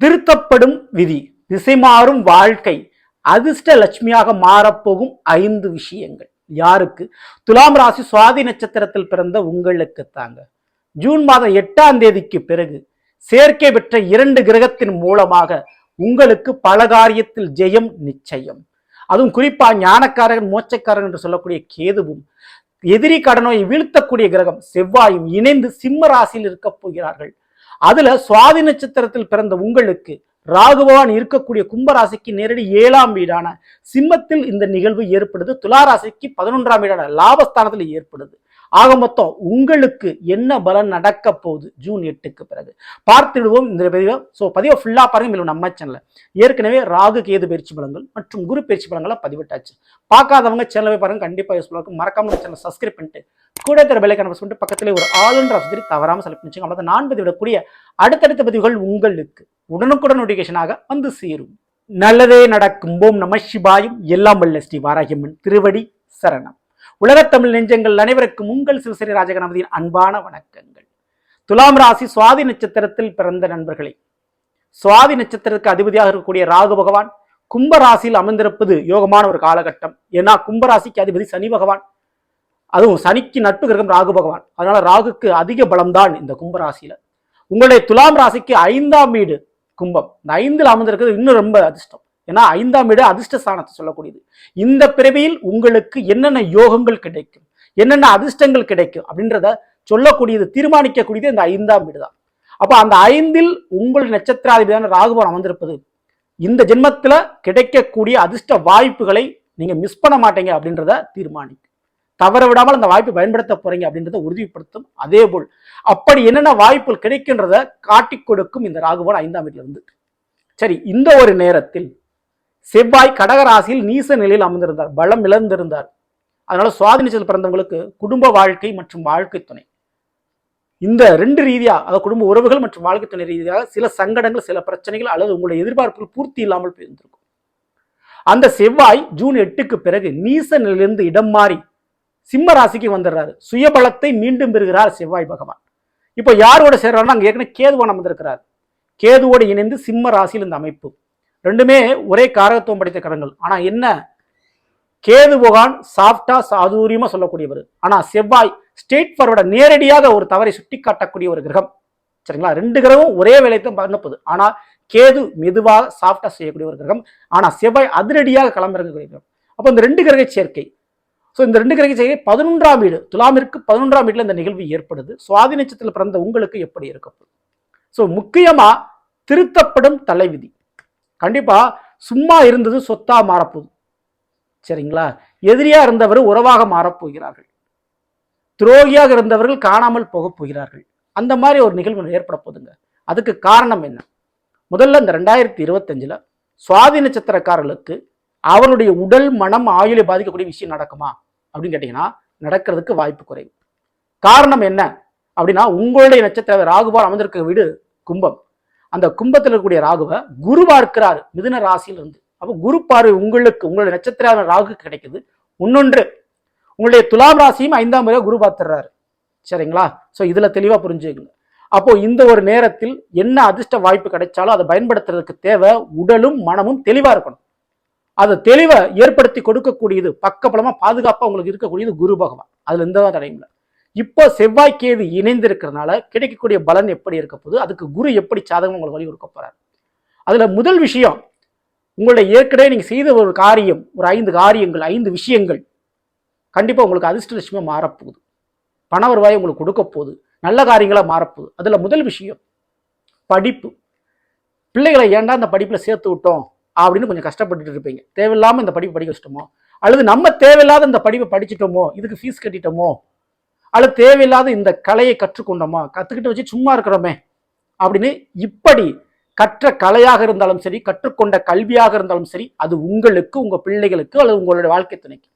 திருத்தப்படும் விதி. திசை மாறும் வாழ்க்கை. அதிர்ஷ்ட லட்சுமியாக மாறப்போகும் ஐந்து விஷயங்கள். யாருக்கு? துலாம் ராசி சுவாதி நட்சத்திரத்தில் பிறந்த உங்களுக்கு தாங்க ஜூன் மாதம் எட்டாம் தேதிக்கு பிறகு சேர்க்கை பெற்ற இரண்டு கிரகத்தின் மூலமாக உங்களுக்கு பல காரியத்தில் ஜெயம் நிச்சயம். அதுவும் குறிப்பா ஞானக்காரகன் மோட்சக்காரன் என்று சொல்லக்கூடிய கேதுவும் எதிரி கடனோயை வீழ்த்தக்கூடிய கிரகம் செவ்வாயும் இணைந்து சிம்ம ராசியில் இருக்க போகிறார்கள். அதுல சுவாதி நட்சத்திரத்தில் பிறந்த உங்களுக்கு ராகுபவான் இருக்கக்கூடிய கும்பராசிக்கு நேரடி ஏழாம் வீடான சிம்மத்தில் இந்த நிகழ்வு ஏற்படுது. துளாராசிக்கு பதினொன்றாம் வீடான லாபஸ்தானத்தில் ஏற்படுது. ஆக மொத்தம் உங்களுக்கு என்ன பலன் நடக்க போகுது? ஜூன் எட்டுக்கு பிறகு. பார்த்துடுவோம் இந்த பதிவை. ஸோ பதிவை ஃபுல்லாக பாருங்க. மேலும் நம்ம சேனலில் ஏற்கனவே ராகு கேது பயிற்சி பலங்கள் மற்றும் குரு பயிற்சி பலங்களை பதிவிட்டாச்சு. பார்க்காதவங்க சேனலை பாருங்க. கண்டிப்பாக யூஸ்ஃபுல்லாக இருக்கும். மறக்காம சேனல் சப்ஸ்கிரைப் பண்ணிட்டு கூட தர பெலை கனவு சொல்லிட்டு பக்கத்தில் ஒரு ஆளுன்ற வசதி தவறாமல் செலக்ட் பண்ணிச்சுங்க அவ்வளோ நான் பதிவிடக்கூடிய அடுத்தடுத்த பதிவுகள் உங்களுக்கு உடனுக்குடன் நோட்டிஃபிகேஷனாக வந்து சேரும். நல்லதே நடக்கும். ஓம் நம சிவாயும். எல்லாம் வல்ல ஸ்ரீ வாராகியம்மன் திருவடி சரணம். உலகத்தமிழ் நெஞ்சங்கள் அனைவருக்கும் உங்கள் சிவசரி ராஜகணபதியின் அன்பான வணக்கங்கள். துலாம் ராசி சுவாதி நட்சத்திரத்தில் பிறந்த நண்பர்களே சுவாதி நட்சத்திரத்துக்கு அதிபதியாக இருக்கக்கூடிய ராகு பகவான் கும்ப ராசியில் அமர்ந்திருப்பது யோகமான ஒரு காலகட்டம். ஏன்னா கும்பராசிக்கு அதிபதி சனி பகவான். அதுவும் சனிக்கு நட்பு கிரகம் ராகு பகவான். அதனால ராகுக்கு அதிக பலம்தான் இந்த கும்பராசியில உங்களுடைய துலாம் ராசிக்கு ஐந்தாம் வீடு கும்பம். இந்த ஐந்தில் அமர்ந்திருக்கிறது இன்னும் ரொம்ப அதிர்ஷ்டம். ஏன்னா ஐந்தாம் வீடு அதிர்ஷ்ட சாணத்தை சொல்லக்கூடியது. இந்த பிறவியில் உங்களுக்கு என்னென்ன யோகங்கள் கிடைக்கும் என்னென்ன அதிர்ஷ்டங்கள் கிடைக்கும் அப்படின்றத சொல்லக்கூடியது தீர்மானிக்கக்கூடியது இந்த ஐந்தாம் வீடு தான். அப்போ அந்த ஐந்தில் உங்கள் நட்சத்திராதிபதியான ராகுபவன் அமர்ந்திருப்பது இந்த ஜென்மத்தில் கிடைக்கக்கூடிய அதிர்ஷ்ட வாய்ப்புகளை நீங்கள் மிஸ் பண்ண மாட்டீங்க அப்படின்றத தீர்மானிக்கும். தவற விடாமல் அந்த வாய்ப்பை பயன்படுத்த போறீங்க அப்படின்றத உறுதிப்படுத்தும். அதே போல் அப்படி என்னென்ன வாய்ப்புகள் கிடைக்கின்றத காட்டி கொடுக்கும் இந்த ராகுபவன் ஐந்தாம் வீட்டிலிருந்து சரி இந்த ஒரு நேரத்தில் செவ்வாய் கடகராசியில் நீச நிலையில் அமர்ந்திருந்தார். பலம் இழந்திருந்தார் அதனால சுவாதினத்தில் பிறந்தவங்களுக்கு குடும்ப வாழ்க்கை மற்றும் வாழ்க்கை துணை. இந்த ரெண்டு ரீதியாக அதாவது குடும்ப உறவுகள் மற்றும் வாழ்க்கை துணை ரீதியாக சில சங்கடங்கள் சில பிரச்சனைகள் அல்லது உங்களுடைய எதிர்பார்ப்புகள் பூர்த்தி இல்லாமல் போயிருந்திருக்கும். அந்த செவ்வாய் ஜூன் எட்டுக்கு பிறகு நீச நிலையிலிருந்து இடம் மாறி சிம்ம ராசிக்கு வந்துடுறாரு. சுயபலத்தை மீண்டும் பெறுகிறார் செவ்வாய் பகவான். இப்போ யாரோட சேர்றாருன்னா அங்கே ஏற்கனவே கேதுவான் அமர்ந்திருக்கிறார். கேதுவோடு இணைந்து சிம்ம ராசியில் இந்த அமைப்பு. ரெண்டுமே ஒரே காரகத்துவம் படைத்த கடங்கள் ஆனால் என்ன? கேது புகான் சாஃப்டா சாதுரியமாக சொல்லக்கூடியவர். ஆனால் செவ்வாய் ஸ்டேட் ஃபார்வர்டை நேரடியாக ஒரு தவறை சுட்டி காட்டக்கூடிய ஒரு கிரகம். சரிங்களா? ரெண்டு கிரகமும் ஒரே வேலையத்தான் அனுப்புது ஆனால் கேது மெதுவாக சாஃப்டா செய்யக்கூடிய ஒரு கிரகம். ஆனால் செவ்வாய் அதிரடியாக களமிறங்கக்கூடிய கிரகம். அப்போ இந்த ரெண்டு கிரக சேர்க்கை. ஸோ இந்த ரெண்டு கிரக சேர்க்கை பதினொன்றாம் வீடு. துலாமிற்கு பதினொன்றாம் வீட்டில் இந்த நிகழ்வு ஏற்படுது. சுவாதி நட்சத்திரத்தில் பிறந்த உங்களுக்கு எப்படி இருக்கும்? ஸோ முக்கியமாக திருத்தப்படும் தலைவிதி. கண்டிப்பாக சும்மா இருந்தது சொத்தாக மாறப்போகுது. சரிங்களா? எதிரியாக இருந்தவர் உறவாக மாறப்போகிறார்கள். துரோகியாக இருந்தவர்கள் காணாமல் போகப் போகிறார்கள். அந்த மாதிரி ஒரு நிகழ்வு ஏற்பட போகுதுங்க. அதுக்கு காரணம் என்ன? முதல்ல இந்த ரெண்டாயிரத்தி இருபத்தஞ்சில் சுவாதி நட்சத்திரக்காரர்களுக்கு அவருடைய உடல் மனம் ஆயுளை பாதிக்கக்கூடிய விஷயம் நடக்குமா? அப்படின்னு கேட்டிங்கன்னா நடக்கிறதுக்கு வாய்ப்பு குறைவு. காரணம் என்ன? அப்படின்னா உங்களுடைய நட்சத்திர ராகுபால் அமைந்திருக்க வீடு கும்பம். அந்த கும்பத்தில் இருக்கக்கூடிய ராகுவை குரு பார்க்கிறாரு மிதுன ராசியிலிருந்து. அப்போ குரு பார்வை உங்களுக்கு உங்களுடைய நட்சத்திர ராகு கிடைக்குது. இன்னொன்று உங்களுடைய துலாம் ராசியும் ஐந்தாம் முறையாக குரு பார்த்துடுறாரு. சரிங்களா? ஸோ இதில் தெளிவாக புரிஞ்சுக்கங்க. அப்போ இந்த ஒரு நேரத்தில் என்ன அதிர்ஷ்ட வாய்ப்பு கிடைச்சாலும் அதை பயன்படுத்துறதுக்கு தேவை உடலும் மனமும் தெளிவாக இருக்கணும். அதை தெளிவை ஏற்படுத்தி கொடுக்கக்கூடியது பக்கபலமாக பாதுகாப்பாக உங்களுக்கு இருக்கக்கூடியது குரு பகவான். அதில் எந்த தடையும் இல்லை இப்போ செவ்வாய் கேது இணைந்து கிடைக்கக்கூடிய பலன் எப்படி இருக்க போகுது? அதுக்கு குரு எப்படி சாதகம் உங்களுக்கு வழி கொடுக்க போகிறார் அதில் முதல் விஷயம் உங்களுடைய ஏற்கனவே நீங்கள் செய்த ஒரு காரியம் ஒரு ஐந்து காரியங்கள் ஐந்து விஷயங்கள் கண்டிப்பாக உங்களுக்கு அதிர்ஷ்டலட்சுமியாக மாறப்போகுது பண வருவாய் உங்களுக்கு கொடுக்க போகுது. நல்ல காரியங்களாக மாறப்போகுது அதில் முதல் விஷயம் படிப்பு. பிள்ளைகளை ஏன்டா இந்த படிப்பில் சேர்த்து விட்டோம்? அப்படின்னு கொஞ்சம் கஷ்டப்பட்டுட்டு இருப்பீங்க. தேவையில்லாமல் இந்த படிப்பு படிக்க வச்சிட்டோமோ? அல்லது நம்ம தேவையில்லாத இந்த படிப்பை படிச்சிட்டோமோ? இதுக்கு ஃபீஸ் கட்டிட்டோமோ? அல்ல தேவையில்லாத இந்த கலையை கற்றுக்கொண்டோமா? கற்றுக்கிட்டு வச்சு சும்மா இருக்கிறோமே. அப்படின்னு இப்படி கற்ற கலையாக இருந்தாலும் சரி கற்றுக்கொண்ட கல்வியாக இருந்தாலும் சரி அது உங்களுக்கு உங்கள் பிள்ளைகளுக்கு அல்லது உங்களுடைய வாழ்க்கை துணைக்கு.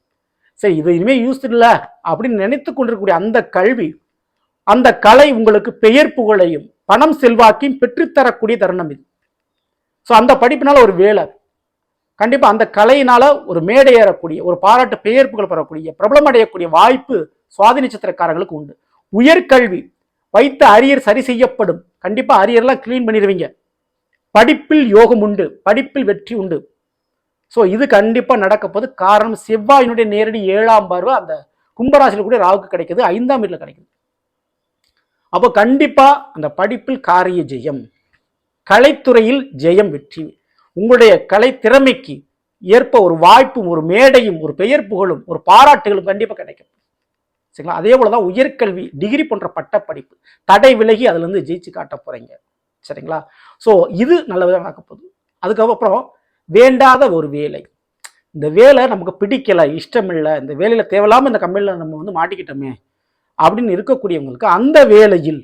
சரி இது இனிமேல் யூஸ் இல்லை அப்படின்னு நினைத்து கொண்டிருக்கக்கூடிய அந்த கல்வி அந்த கலை உங்களுக்கு பெயர் புகழையும் பணம் செல்வாக்கையும் பெற்றுத்தரக்கூடிய தருணம் இது. ஸோ அந்த படிப்பினால ஒரு வேலை. கண்டிப்பாக அந்த கலையினால் ஒரு மேடையேறக்கூடிய ஒரு பாராட்டு பெயர்ப்புகள் பெறக்கூடிய பிரபலம் அடையக்கூடிய வாய்ப்பு சுவாதி நட்சத்திரக்காரங்களுக்கு உண்டு. உயர்கல்வி வைத்த அரியர் சரி செய்யப்படும். கண்டிப்பாக அரியர்லாம் க்ளீன் பண்ணிடுவீங்க. படிப்பில் யோகம் உண்டு படிப்பில் வெற்றி உண்டு. ஸோ இது கண்டிப்பாக நடக்கப்போது காரணம் செவ்வாயினுடைய நேரடி ஏழாம் பார்வை அந்த கும்பராசியில் கூட ராவுக்கு கிடைக்குது ஐந்தாம் வீட்டில் கிடைக்குது. அப்போ கண்டிப்பாக அந்த படிப்பில் காரிய ஜெயம் கலைத்துறையில் ஜெயம் வெற்றி. உங்களுடைய கலை திறமைக்கு ஏற்ப ஒரு வாய்ப்பும் ஒரு மேடையும் ஒரு பெயர் புகழும் ஒரு பாராட்டுகளும் கண்டிப்பாக கிடைக்கும். சரிங்களா? அதே போலதான் உயர்கல்வி டிகிரி போன்ற பட்டப்படிப்பு தடை விலகி அதுலேருந்து ஜெயிச்சு காட்ட போகிறீங்க சரிங்களா? ஸோ இது நல்லதாக நடக்க போகுது. அதுக்கப்புறம் வேண்டாத ஒரு வேலை. இந்த வேலை நமக்கு பிடிக்கலை இஷ்டம் இல்லை இந்த வேலையில் தேவையில்லாமல் இந்த கம்பெனியில் நம்ம வந்து மாட்டிக்கிட்டோமே அப்படின்னு இருக்கக்கூடியவங்களுக்கு அந்த வேலையில்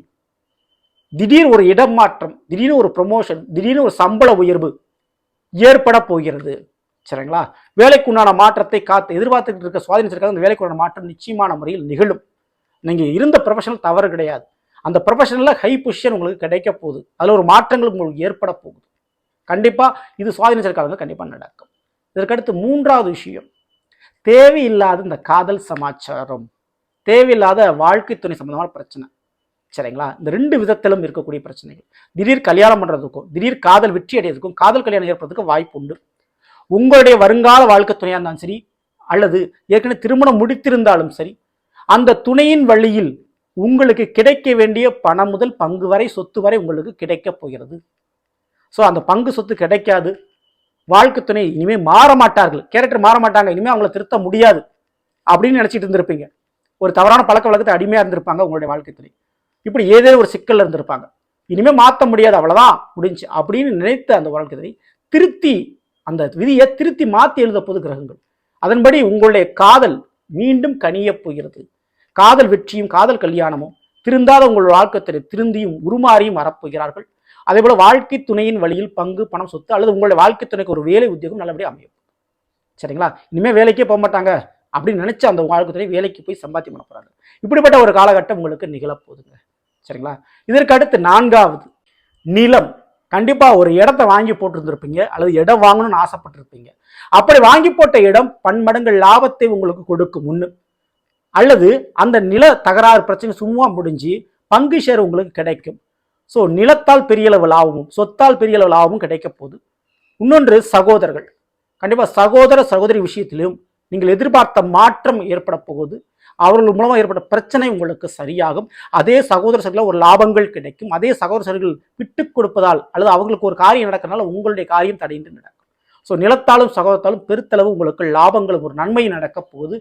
திடீர் ஒரு இடம் மாற்றம் திடீர்னு ஒரு ப்ரொமோஷன் திடீர்னு ஒரு சம்பள உயர்வு ஏற்பட போகிறது. சரிங்களா? வேலைக்கு உண்டான மாற்றத்தை காத்து எதிர்பார்த்துக்கிட்டு இருக்க சுவாதீனிச்சிருக்காங்க அந்த வேலைக்கு உண்டான மாற்றம் நிச்சயமான முறையில் நிகழும். நீங்கள் இருந்த ப்ரொஃபஷனல் தவறு கிடையாது. அந்த ப்ரொஃபஷனில் ஹை பொசிஷன் உங்களுக்கு கிடைக்க போகுது. அதில் ஒரு மாற்றங்கள் உங்களுக்கு ஏற்பட போகுது. கண்டிப்பாக இது சுவாதீனிச்சிருக்காங்க கண்டிப்பாக நடக்கும். இதற்கடுத்து மூன்றாவது விஷயம். தேவையில்லாத இந்த காதல் சமாச்சாரம். தேவையில்லாத வாழ்க்கை துணை சம்பந்தமான பிரச்சனை. சரிங்களா? இந்த ரெண்டு விதத்திலும் இருக்கக்கூடிய பிரச்சனைகள். திடீர் கல்யாணம் பண்றதுக்கும் திடீர் காதல் வெற்றி அடையிறதுக்கும் காதல் கல்யாணம் ஏற்படுறதுக்கும் வாய்ப்பு உண்டு. உங்களுடைய வருங்கால வாழ்க்கை துணையா இருந்தாலும் சரி அல்லது ஏற்கனவே திருமணம் முடித்திருந்தாலும் சரி அந்த துணையின் வழியில் உங்களுக்கு கிடைக்க வேண்டிய பணம் முதல் பங்கு வரை சொத்து வரை உங்களுக்கு கிடைக்க போகிறது. ஸோ அந்த பங்கு சொத்து கிடைக்காது. வாழ்க்கை துணை இனிமேல் மாற மாட்டார்கள். கேரக்டர் மாற மாட்டாங்க. இனிமேல் அவங்கள திருத்த முடியாது. அப்படின்னு நினச்சிட்டு இருந்திருப்பீங்க. ஒரு தவறான பழக்க வழக்கத்தை அடிமையாக இருந்திருப்பாங்க உங்களுடைய வாழ்க்கை துணை. இப்படி ஏதேனும் ஒரு சிக்கல் இருந்திருப்பாங்க. இனிமேல் மாற்ற முடியாது அவ்வளோதான் முடிஞ்சு அப்படின்னு நினைத்த அந்த வாழ்க்கை திருத்தி அந்த விதியை திருத்தி மாற்றி எழுத போது கிரகங்கள். அதன்படி உங்களுடைய காதல் மீண்டும் கனியப் போகிறது. காதல் வெற்றியும் காதல் கல்யாணமும் திருந்தாத உங்கள் வாழ்க்கை திருந்தியும் உருமாறியும் வரப்போகிறார்கள். அதே போல வாழ்க்கை துணையின் வழியில் பங்கு பணம் சொத்து அல்லது உங்களுடைய வாழ்க்கை துணைக்கு ஒரு வேலை உத்தியோகம் நல்லபடியாக அமையும். சரிங்களா? இனிமேல் வேலைக்கே போக மாட்டாங்க அப்படின்னு நினைச்ச அந்த வாழ்க்கை துணை வேலைக்கு போய் சம்பாத்தியம் பண்ண போறாங்க. இப்படிப்பட்ட ஒரு காலகட்டம் உங்களுக்கு நிகழப்போகுதுங்க சரிங்களா? இதற்கு அடுத்து நான்காவது நிலம். கண்டிப்பாக ஒரு இடத்த வாங்கி போட்டிருந்திருப்பீங்க அல்லது இடம் வாங்கணும்னு ஆசைப்பட்டிருப்பீங்க. அப்படி வாங்கி போட்ட இடம் பன்மடங்கள் லாபத்தை உங்களுக்கு கொடுக்கும் முன்னு அல்லது அந்த நில தகராறு பிரச்சனை சும்மா முடிஞ்சு பங்கு ஷேர் உங்களுக்கு கிடைக்கும். ஸோ நிலத்தால் பெரிய அளவு லாபமும் சொத்தால் பெரிய அளவு லாபமும் கிடைக்க போகுது. இன்னொன்று சகோதரர்கள். கண்டிப்பாக சகோதர சகோதரி விஷயத்திலும் நீங்கள் எதிர்பார்த்த மாற்றம் ஏற்பட போகுது. அவர்கள் மூலமாக ஏற்பட்ட பிரச்சனை உங்களுக்கு சரியாகும். அதே சகோதர ஒரு லாபங்கள் கிடைக்கும். அதே சகோதர சகோதரிகள் விட்டு கொடுப்பதால் அல்லது அவங்களுக்கு ஒரு காரியம் நடக்கிறனால உங்களுடைய காரியம் தடையின்றி நடக்கும். ஸோ நிலத்தாலும் சகோதரத்தாலும் பெருத்தளவு உங்களுக்கு லாபங்களும் ஒரு நன்மையும் நடக்க போகுது.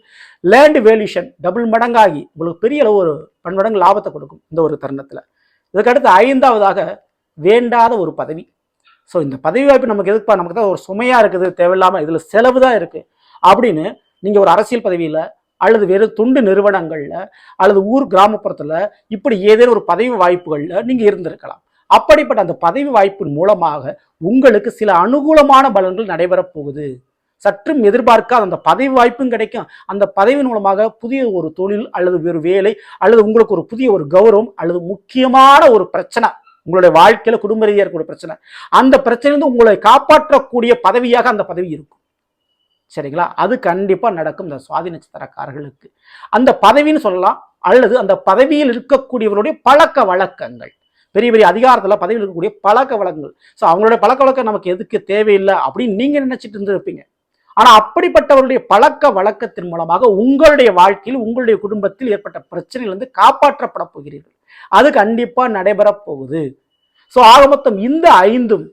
லேண்ட் வேல்யூஷன் டபுள் மடங்காகி உங்களுக்கு பெரிய அளவு ஒரு பன்மடங்கு லாபத்தை கொடுக்கும் இந்த ஒரு தருணத்தில். இதுக்கடுத்து ஐந்தாவதாக வேண்டாத ஒரு பதவி. ஸோ இந்த பதவி வாய்ப்பு நமக்கு எதுக்குப்பா? நமக்கு தான் ஒரு சுமையாக இருக்குது தேவையில்லாமல் இதில் செலவு தான் இருக்குது அப்படின்னு நீங்கள் ஒரு அரசியல் பதவியில் அல்லது வேறு தொண்டு நிறுவனங்களில் அல்லது ஊர் கிராமப்புறத்தில் இப்படி ஏதேனும் ஒரு பதவி வாய்ப்புகளில் நீங்கள் இருந்திருக்கலாம். அப்படிப்பட்ட அந்த பதவி வாய்ப்பின் மூலமாக உங்களுக்கு சில அனுகூலமான பலன்கள் நடைபெறப் போகுது. சற்றும் எதிர்பார்க்காத அந்த பதவி வாய்ப்பும் கிடைக்கும். அந்த பதவியின் மூலமாக புதிய ஒரு தொழில் அல்லது வேறு வேலை அல்லது உங்களுக்கு ஒரு புதிய ஒரு கௌரவம் அல்லது முக்கியமான ஒரு பிரச்சனை உங்களுடைய வாழ்க்கையில் குடும்ப ரீதியாக இருக்கக்கூடிய பிரச்சனை அந்த பிரச்சனை உங்களை காப்பாற்றக்கூடிய பதவியாக அந்த பதவி இருக்கும். சரிங்களா? அது கண்டிப்பாக நடக்கும் இந்த சுவாதி நட்சத்திரக்காரர்களுக்கு. அந்த பதவின்னு சொல்லலாம் அல்லது அந்த பதவியில் இருக்கக்கூடியவருடைய பழக்க வழக்கங்கள். பெரிய பெரிய அதிகாரத்தில் பதவியில் இருக்கக்கூடிய பழக்க வழக்கங்கள். ஸோ அவங்களுடைய பழக்க வழக்கம் நமக்கு எதுக்கு தேவையில்லை அப்படின்னு நீங்கள் நினச்சிட்டு இருந்திருப்பீங்க. ஆனால் அப்படிப்பட்டவருடைய பழக்க வழக்கத்தின் மூலமாக உங்களுடைய வாழ்க்கையில் உங்களுடைய குடும்பத்தில் ஏற்பட்ட பிரச்சனையிலிருந்து காப்பாற்றப்பட போகிறீர்கள். அது கண்டிப்பாக நடைபெறப் போகுது. ஸோ ஆக மொத்தம் இந்த ஐந்தும்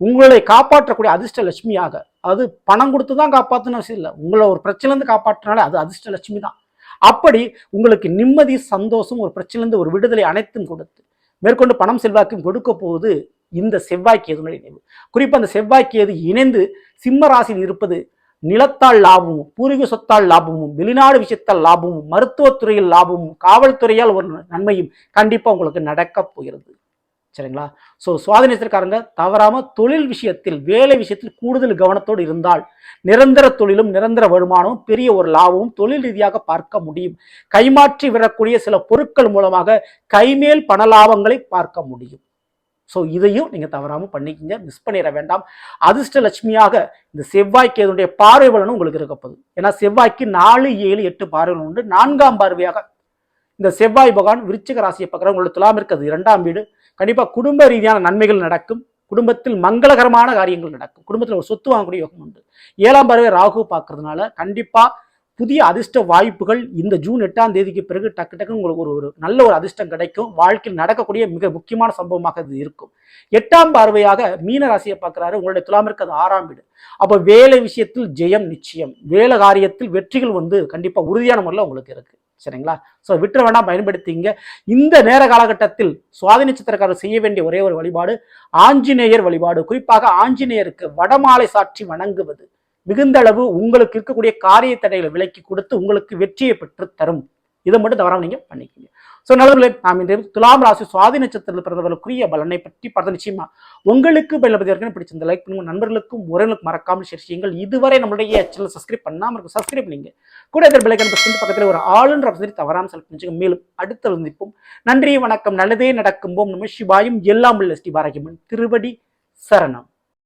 உங்களை காப்பாற்றக்கூடிய அதிர்ஷ்ட லட்சுமியாக அது பணம் கொடுத்து தான் காப்பாற்றணும் அவசியம் இல்லை. உங்களை ஒரு பிரச்சனைலேருந்து காப்பாற்றினாலே அது அதிர்ஷ்ட லட்சுமி தான். அப்படி உங்களுக்கு நிம்மதி சந்தோஷம் ஒரு பிரச்சனைலேருந்து ஒரு விடுதலை அனைத்தும் கொடுத்து மேற்கொண்டு பணம் செல்வாக்கும் கொடுக்க போகுது இந்த செவ்வாய்க்கேதுனுடைய நினைவு. குறிப்பாக அந்த செவ்வாய்க்கேது இணைந்து சிம்ம ராசியில் இருப்பது நிலத்தால் லாபமும் பூர்வீக சொத்தால் லாபமும் வெளிநாடு விஷயத்தால் லாபமும் மருத்துவத்துறையில் லாபமும் காவல்துறையால் ஒரு நன்மையும் கண்டிப்பாக உங்களுக்கு நடக்கப் போகிறது. சரிங்களா? ஸோ சுவாதினத்திற்காரங்க தவறாமல் தொழில் விஷயத்தில் வேலை விஷயத்தில் கூடுதல் கவனத்தோடு இருந்தால் நிரந்தர தொழிலும் நிரந்தர வருமானமும் பெரிய ஒரு லாபமும் தொழில் ரீதியாக பார்க்க முடியும். கைமாற்றி விடக்கூடிய சில பொருட்கள் மூலமாக கைமேல் பண லாபங்களை பார்க்க முடியும். ஸோ இதையும் நீங்கள் தவறாமல் பண்ணிக்கிங்க மிஸ் பண்ணிட வேண்டாம். அதிர்ஷ்ட லட்சுமியாக இந்த செவ்வாய்க்கு இதனுடைய பார்வை பலனும் உங்களுக்கு இருக்கப்போகுது ஏன்னா செவ்வாய்க்கு நாலு ஏழு எட்டு பார்வைகள் உண்டு. நான்காம் பார்வையாக இந்த செவ்வாய் பகவான் விருச்சிக ராசியை பார்க்குற உங்களுக்கு துலாம் இருக்கிறது இரண்டாம் வீடு. கண்டிப்பாக குடும்ப ரீதியான நன்மைகள் நடக்கும். குடும்பத்தில் மங்களகரமான காரியங்கள் நடக்கும். குடும்பத்தில் ஒரு சொத்து வாங்கக்கூடிய யோகம் உண்டு. ஏழாம் பார்வை ராகு பார்க்கறதுனால கண்டிப்பாக புதிய அதிர்ஷ்ட வாய்ப்புகள் இந்த ஜூன் எட்டாம் தேதிக்கு பிறகு டக்கு டக்குன்னு உங்களுக்கு ஒரு ஒரு நல்ல ஒரு அதிர்ஷ்டம் கிடைக்கும். வாழ்க்கையில் நடக்கக்கூடிய மிக முக்கியமான சம்பவமாக இது இருக்கும். எட்டாம் பார்வையாக மீன ராசியை பார்க்குறாரு உங்களுடைய துலாம் இருக்கிறது ஆறாம் வீடு. அப்போ வேலை விஷயத்தில் ஜெயம் நிச்சயம். வேலை காரியத்தில் வெற்றிகள் வந்து கண்டிப்பாக உறுதியான முறையில் உங்களுக்கு இருக்குது சரிங்களா? ஸோ விட்டுற வேண்டாம் பயன்படுத்திங்க. இந்த நேர காலகட்டத்தில் சுவாதி நட்சத்திரக்காரர் செய்ய வேண்டிய ஒரே ஒரு வழிபாடு ஆஞ்சநேயர் வழிபாடு. குறிப்பாக ஆஞ்சநேயருக்கு வடமாலை சாற்றி வணங்குவது. மிகுந்த அளவு உங்களுக்கு இருக்கக்கூடிய காரிய தடைகளை விலக்கி கொடுத்து உங்களுக்கு வெற்றியை பெற்று தரும் இதை மட்டும் தவறாம நீங்க பண்ணிக்கோங்க. ஸோ நல்லவர்களே நாம் இந்த துலாம் ராசி சுவாதி நட்சத்திரத்தில் பிறந்தவர்களுக்குரிய பலனை பற்றி பார்த்த நிச்சயமா? உங்களுக்கு பயில பிடிச்சிருந்த லைக் பண்ணுங்க. நண்பர்களுக்கும் உறவுகளுக்கும் மறக்காமல் ஷேர் செய்யுங்கள். இதுவரை நம்மளுடைய சேனல் சப்ஸ்கிரைப் பண்ணாமல் இருக்கும் சப்ஸ்கிரைப் பண்ணுங்க. கூட இதில் பிள்ளைகள் பக்கத்தில் ஒரு ஆளுன்ற வசதி தவறாமல் செலக்ட் பண்ணிச்சுங்க மேலும் அடுத்த சந்திப்போம் நன்றி வணக்கம். நல்லதே நடக்கும் போம் நம்ம சிவாயும் எல்லாம் உள்ள ஸ்ரீ பாரகிமன் திருவடி சரணம்.